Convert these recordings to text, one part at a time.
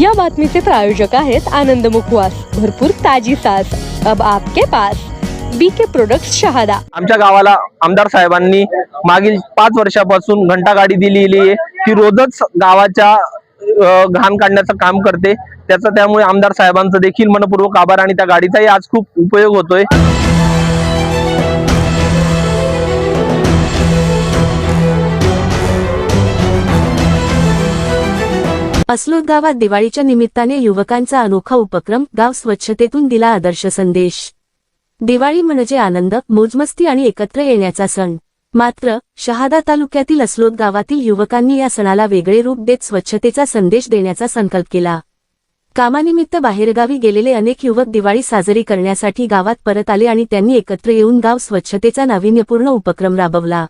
या बातमीचे प्रायोजक आहेत आनंद मुखवास. भरपूर ताजी सास अब आपके पास बी के प्रोडक्ट शहादा. आमच्या गावाला आमदार साहेबांनी मागील पाच वर्षापासून घंटा गाडी दिलेली आहे. ती रोजच गावाच्या घाण काढण्याचं काम करते. त्याचा त्यामुळे आमदार साहेबांचं देखील मनपूर्वक आभार आणि त्या गाडीचाही आज खूप उपयोग होतोय. अस्लोद गावात दिवाळीच्या निमित्ताने युवकांचा अनोखा उपक्रम गाव स्वच्छतेतून दिला आदर्श संदेश. दिवाळी म्हणजे आनंद मोजमस्ती आणि एकत्र येण्याचा सण. मात्र शहादा तालुक्यातील अस्लोद गावातील युवकांनी या सणाला वेगळे रूप देत स्वच्छतेचा संदेश देण्याचा संकल्प केला. कामानिमित्त बाहेरगावी गेलेले अनेक युवक दिवाळी साजरी करण्यासाठी गावात परत आले आणि त्यांनी एकत्र येऊन गाव स्वच्छतेचा नाविन्यपूर्ण उपक्रम राबवला.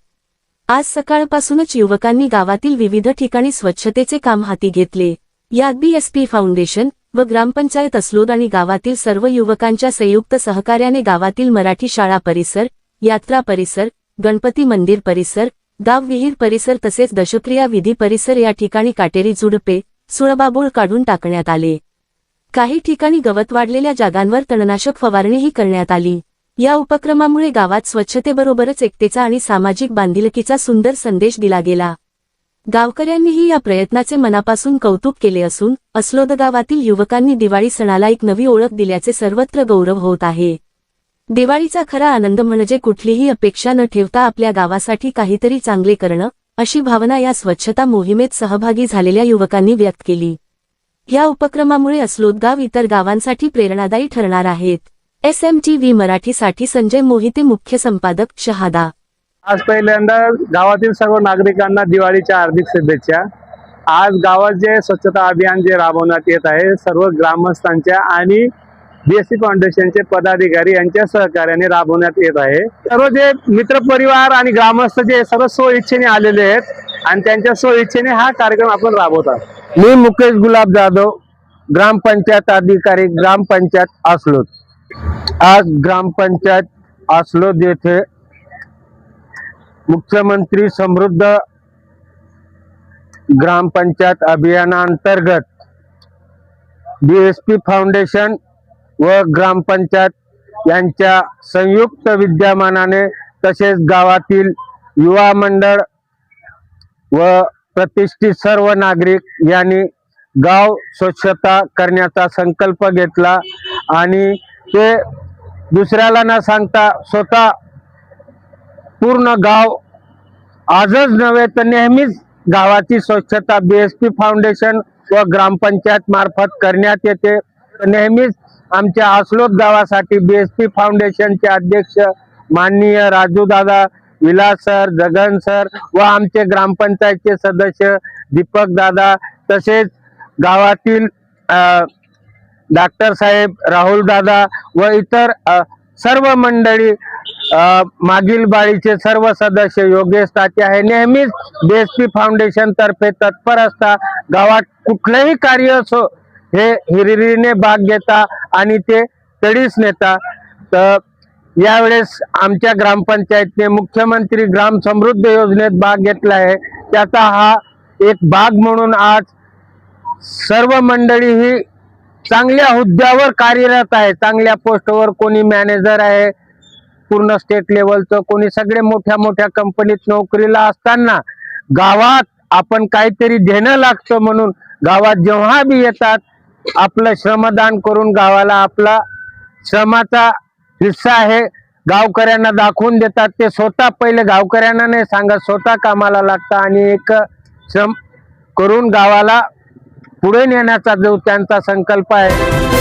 आज सकाळपासूनच युवकांनी गावातील विविध ठिकाणी स्वच्छतेचे काम हाती घेतले. यात बीएसपी फाउंडेशन व ग्रामपंचायत असलोद आणि गावातील सर्व युवकांच्या संयुक्त सहकार्याने गावातील मराठी शाळा परिसर यात्रा परिसर गणपती मंदिर परिसर गाव विहीर परिसर तसेच दशक्रिया विधी परिसर या ठिकाणी काटेरी झुडपे सुळबाबोळ काढून टाकण्यात आले. काही ठिकाणी गवत वाढलेल्या जागांवर तणनाशक फवारणीही करण्यात आली. या उपक्रमामुळे गावात स्वच्छतेबरोबरच एकतेचा आणि सामाजिक बांधिलकीचा सुंदर संदेश दिला गेला. गावकऱ्यांनीही या प्रयत्नाचे मनापासून कौतुक केले असून अस्लोद गावातील युवकांनी दिवाळी सणाला एक नवी ओळख दिल्याचे सर्वत्र गौरव होत आहे. दिवाळीचा खरा आनंद म्हणजे कुठलीही अपेक्षा न ठेवता आपल्या गावासाठी काहीतरी चांगले करणं अशी भावना या स्वच्छता मोहिमेत सहभागी झालेल्या युवकांनी व्यक्त केली. या उपक्रमामुळे अस्लोद गाव इतर गावांसाठी प्रेरणादायी ठरणार आहेत. एस एम टी व्ही मराठीसाठी संजय मोहिते मुख्य संपादक शहादा. आज पहिल्यांदा गावातील सर्व नागरिकांना दिवाळीच्या हार्दिक शुभेच्छा. आज गावात जे स्वच्छता अभियान जे राबवण्यात येत आहे सर्व ग्रामस्थांच्या आणि बीएससी फाउंडेशनचे पदाधिकारी यांच्या सहकार्याने राबवण्यात येत आहे. सर्व जे मित्रपरिवार आणि ग्रामस्थ जे सर्व स्व इच्छेने आलेले आहेत आणि त्यांच्या स्व इच्छेने हा कार्यक्रम आपण राबवत आहोत मी मुकेश गुलाब जाधव ग्रामपंचायत अधिकारी ग्रामपंचायत असलोत. आज ग्रामपंचायत आसलोद येथे मुख्यमंत्री समृद्ध ग्रामपंचायत अभियानांतर्गत पी फाउंडेशन व ग्रामपंचायत यांच्या संयुक्त विद्यमानाने तसेच गावातील युवा मंडळ व प्रतिष्ठित सर्व नागरिक यांनी गाव स्वच्छता करण्याचा संकल्प घेतला आणि ते दुसऱ्याला न सांगता स्वतः पूर्ण गाव आजच नव्हे तर नेहमीच गावाची स्वच्छता बीएसपी फाउंडेशन व ग्रामपंचायत मार्फत करण्यात येते. नेहमीच आमच्या आसलोद गावासाठी बीएसपी फाउंडेशनचे अध्यक्ष माननीय राजू दादा विलास सर जगन सर व आमचे ग्रामपंचायतचे सदस्य दीपक दादा तसेच गावातील डॉक्टर साहेब राहुल दादा व इतर सर्व मंडळी मागील बाळीचे सर्व सदस्य योगेश ताचे आहे नेहमीच बीएसपी फाउंडेशन तर्फे तत्पर असता गावात कुठलंही कार्य असो हे हिरिरीने भाग घेता आणि ते तडीस नेता. तर यावेळेस आमच्या ग्रामपंचायतने मुख्यमंत्री ग्राम समृद्ध योजनेत भाग घेतला आहे. त्याचा हा एक भाग म्हणून आज सर्व मंडळी ही चांगल्या हुद्द्यावर कार्यरत आहे. चांगल्या पोस्टवर कोणी मॅनेजर आहे पूर्ण स्टेट लेवलचं कोणी सगळे मोठ्या मोठ्या कंपनीत नोकरीला असताना गावात आपण काहीतरी देणं लागतं म्हणून गावात जेव्हा बी येतात आपलं श्रमदान करून गावाला आपला श्रमाचा हिस्सा आहे. गावकऱ्यांना दाखवून देतात. ते स्वतः पहिले गावकऱ्यांना नाही सांगत स्वतः कामाला लागतं आणि एक श्रम करून गावाला पुढे नेण्याचा जो त्यांचा संकल्प आहे